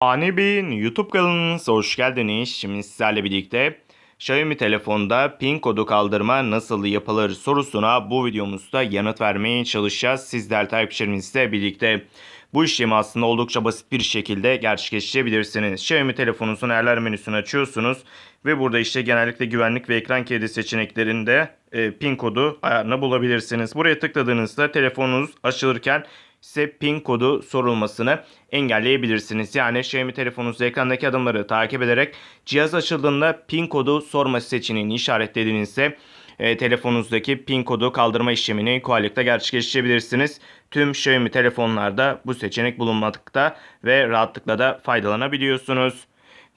Ani Bey'in YouTube kanalınıza hoş geldiniz. Şimdi sizlerle birlikte Xiaomi telefonda pin kodu kaldırma nasıl yapılır sorusuna bu videomuzda yanıt vermeye çalışacağız. Sizler takipçilerimizle birlikte bu işlemi aslında oldukça basit bir şekilde gerçekleştirebilirsiniz. Xiaomi telefonunuzun ayarlar menüsünü açıyorsunuz ve burada işte genellikle güvenlik ve ekran kilidi seçeneklerinde e, pin kodu ayarını bulabilirsiniz. Buraya tıkladığınızda telefonunuz açılırken size pin kodu sorulmasını engelleyebilirsiniz. Yani Xiaomi telefonunuzda ekrandaki adımları takip ederek cihaz açıldığında pin kodu sorma seçeneğini işaretlediğinizde e, telefonunuzdaki pin kodu kaldırma işlemini kolaylıkla gerçekleştirebilirsiniz. Tüm Xiaomi telefonlarda bu seçenek bulunmakta ve rahatlıkla da faydalanabiliyorsunuz.